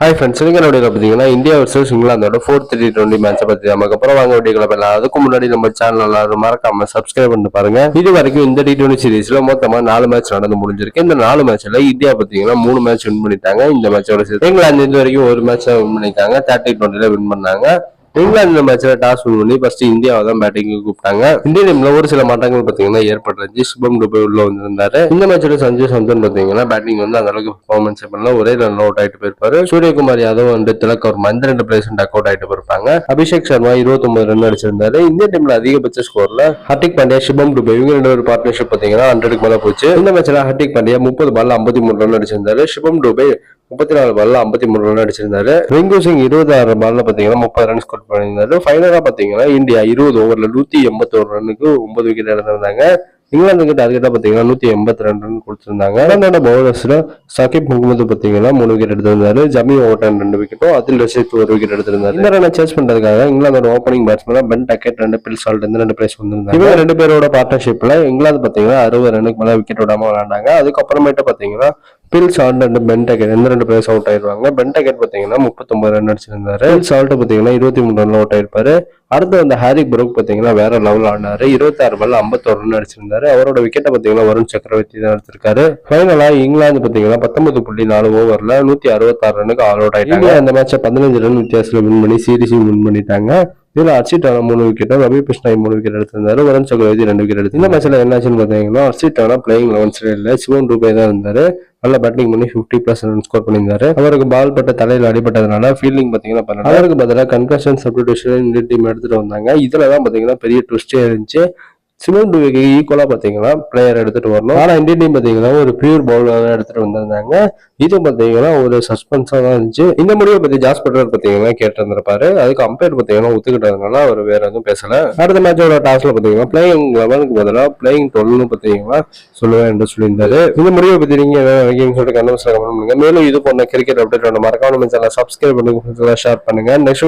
Hi friends என்னோட பார்த்தீங்கன்னா India versus இங்கிலாந்தோட ஃபோர் த்ரீ டுவெண்ட்டி மேட்சை பற்றி நமக்கு அப்புறம் வாங்க வீடியோக்களை போயிடலாம் அதுக்கு முன்னாடி நம்ம சேனல் எல்லாரும் மறக்காம சப்ஸ்கிரைப் பண்ணி பாருங்க. இது வரைக்கும் இந்த டி டுவெண்ட்டி சீரீஸ்ல மொத்தமா நாலு மேட்ச் நடந்து முடிஞ்சிருக்கு. இந்த நாலு மேட்ச்ல இந்தியா பார்த்தீங்கன்னா மூணு மேட்ச் வின் பண்ணிட்டாங்க. இந்த மேட்சோட சேர்த்து இங்கிலாந்து இது வரைக்கும் ஒரு மேட்ச் வின் பண்ணிட்டாங்க. தேர்ட்டி டுவெண்ட்டில வின் பண்ணாங்க. இங்கிலாந்து இந்த மேட்ச்ல டாஸ் வின் பண்ணி ஃபர்ஸ்ட் இந்தியாவை தான் பேட்டிங் கூப்பிட்டாங்க. இந்திய டீம்ல ஒரு சில மாற்றங்கள் பாத்தீங்கன்னா ஏற்பட்டுருச்சு சுபம் டுபே உள்ள வந்திருந்தாரு. இந்த மேட்ச்ல சஞ்சய் சந்தன் பாத்தீங்கன்னா பேட்டிங் வந்து அந்த அளவுக்கு பர்ஃபார்மன்ஸ் பண்ணல. ஒரே ரன் அவுட் ஆயிட்டு போயிருப்பாரு. சூரியகுமார் யாதவ் வந்து திலக் அவர் மந்த ரெண்டு பிளேஸ் டக் அவுட் ஆயிட்டு போயிருப்பாங்க. அபிஷேக் சர்மா 29 ரன் அடிச்சிருந்தாரு. இந்திய டீம்ல அதிகபட்ச ஸ்கோர்ல ஹர்திக் பாண்டியா சுபம் டுபே இவங்க ரெண்டு பேரும் பார்ட்னர்ஷிப் பாத்தீங்கன்னா ஹண்ட்ரடுக்கு மேல போச்சு. இந்த மேட்ச்ல ஹர்திக் பாண்டியா முப்பது பால்ல 53 ரன் அடிச்சிருந்தாரு. சுபம் டுபே முப்பத்தி நாலு பால்ல ஐம்பத்தி மூணு ரன் அடிச்சிருந்தாரு. ரிங்கு சிங் இருபதாறு பால்ல பாத்தீங்கன்னா முப்பது ரன் ஸ்கோர் பண்ணியிருந்தாரு. ஃபைனலா பாத்தீங்கன்னா இந்தியா இருபது ஓவர்ல நூத்தி எண்பத்தோரு ரன்னுக்கு ஒன்பது விக்கெட் இழந்திருந்தாங்க இங்கிலாந்துக்கு டார்கெட்டா பாத்தீங்கன்னா நூத்தி எண்பத்தி ரெண்டு ரன் கொடுத்திருந்தாங்க. இங்கிலாந்தோட பவுலர்ஸ்ல சகிப் முகமது பாத்தீங்கன்னா மூணு விக்கெட் எடுத்திருந்தாரு. ஜமி ஓட்டன் ரெண்டு விக்கெட்டும் அதில் ரஷீத் ஒரு விக்கெட் எடுத்திருந்தாரு. இந்த ரன் சேஸ் பண்றதுக்காக இங்கிலாந்தோட ஓப்பனிங் பேட்ஸ்மேன் பென் டக்கெட் ரெண்டு பில் சால்ட் இருந்து ரெண்டு பிளேஸ் வந்திருந்தாங்க. இவங்க ரெண்டு பேரோட பார்ட்னர்ஷிப்ல இங்கிலாந்து பாத்தீங்கன்னா அறுபது ரன்னுக்கு மேல விக்கெட் விடாம விளையாண்டாங்க. அதுக்கப்புறமேட்டு பாத்தீங்கன்னா Phil Salt and Ben Duckett இந்த ரெண்டு பிளேஸ் அவுட் ஆயிருவாங்க. பென் டக்கெட் பாத்தீங்கன்னா முப்பத்தொன்பது ரன் அடிச்சிருந்தாரு. பில் சால்ட் பாத்தீங்கன்னா இருபத்தி மூணு ரன் அவுட் ஆயிருப்பாரு. அடுத்து அந்த ஹாரி புரோக் பாத்தீங்கன்னா வேற லெவல் ஆடினாரு இருபத்தி ஆறு பால் ஐம்பத்தோரு ரன் அடிச்சிருந்தாரு. அவரோட விக்கெட்டை பாத்தீங்கன்னா வருண் சக்கரவர்த்தி தான் எடுத்திருக்காரு. ஃபைனலா இங்கிலாந்து பாத்தீங்கன்னா பத்தொன்பது புள்ளி நாலு ஓவர்ல நூத்தி அறுபத்தாறு ரன்னுக்கு ஆல் அவுட் ஆயிட்டாங்க. இந்த மேட்சை பதினஞ்சு ரன் வித்தியாசத்துல வின் பண்ணி சீரிஸையும் வின் பண்ணிட்டாங்க. இதில் அச்சிட்டான மூணு விக்கெட்டும் ரவி கிருஷ்ணாய் மூணு விக்கெட் எடுத்திருந்தாரு. வருண் சக்கரவர்த்தி ரெண்டு விக்கெட் எடுத்து இந்த மேட்ச்ல என்னாச்சுன்னு பார்த்தீங்கன்னா அர்ஷித் பிளேயிங் லெவன்ஸ்ல இல்லை. சிவன் ரூபாய் தான் இருந்தாரு. நல்ல பேட்டிங் பண்ணி 50 பிளஸ் ரன் ஸ்கோர் பண்ணியிருந்தாரு. அவருக்கு பால் பட்ட தலையில் அடிபட்டதுனால ஃபீல்டிங் பார்த்தீங்கன்னா அவருக்கு பதிலாக கன்கஷன் சப்டிடியூஷன் இந்த டீம் எடுத்துட்டு வந்தாங்க. இதில் தான் பார்த்தீங்கன்னா பெரிய ட்விஸ்டே இருந்துச்சு. சிமெண்ட் டுவேக்கு ஈக்குவலாக பார்த்தீங்கன்னா பிளேயர் எடுத்துகிட்டு வரணும். ஆனால் இந்தியன் டீம் பார்த்தீங்கன்னா ஒரு பியூர் பவுலர் எடுத்துகிட்டு வந்திருந்தாங்க. இது பார்த்தீங்கன்னா ஒரு சஸ்பென்ஸாக தான் இருந்துச்சு. இந்த முடிவை பற்றி ஜாஸ் பட்லர் பார்த்தீங்கன்னா கேட்டிருந்திருப்பாரு. அதுக்கு அம்பையர் பார்த்தீங்கன்னா ஒத்துக்கிட்டதுனால அவர் வேற எதுவும் பேசலை. அடுத்த மேட்சோட டாஸ்ல பார்த்தீங்கன்னா பிளேயிங் லெவனுக்கு பதிலாக பிளேயிங் டுவெல்னு பார்த்தீங்கன்னா சொல்லுவேன் என்று சொல்லியிருந்தாரு. இந்த முடிவை பற்றி நீங்கள் என்ன நினைக்கிறீங்கன்னு சொல்லிட்டு கமெண்ட்ஸ்ல கமெண்ட் பண்ணுங்க. மேலும் இது போன்ற கிரிக்கெட் அப்டேட் மறக்காம நம்ம சப்ஸ்கிரைப் பண்ணுங்க. ஷேர் பண்ணுங்க. நெக்ஸ்ட்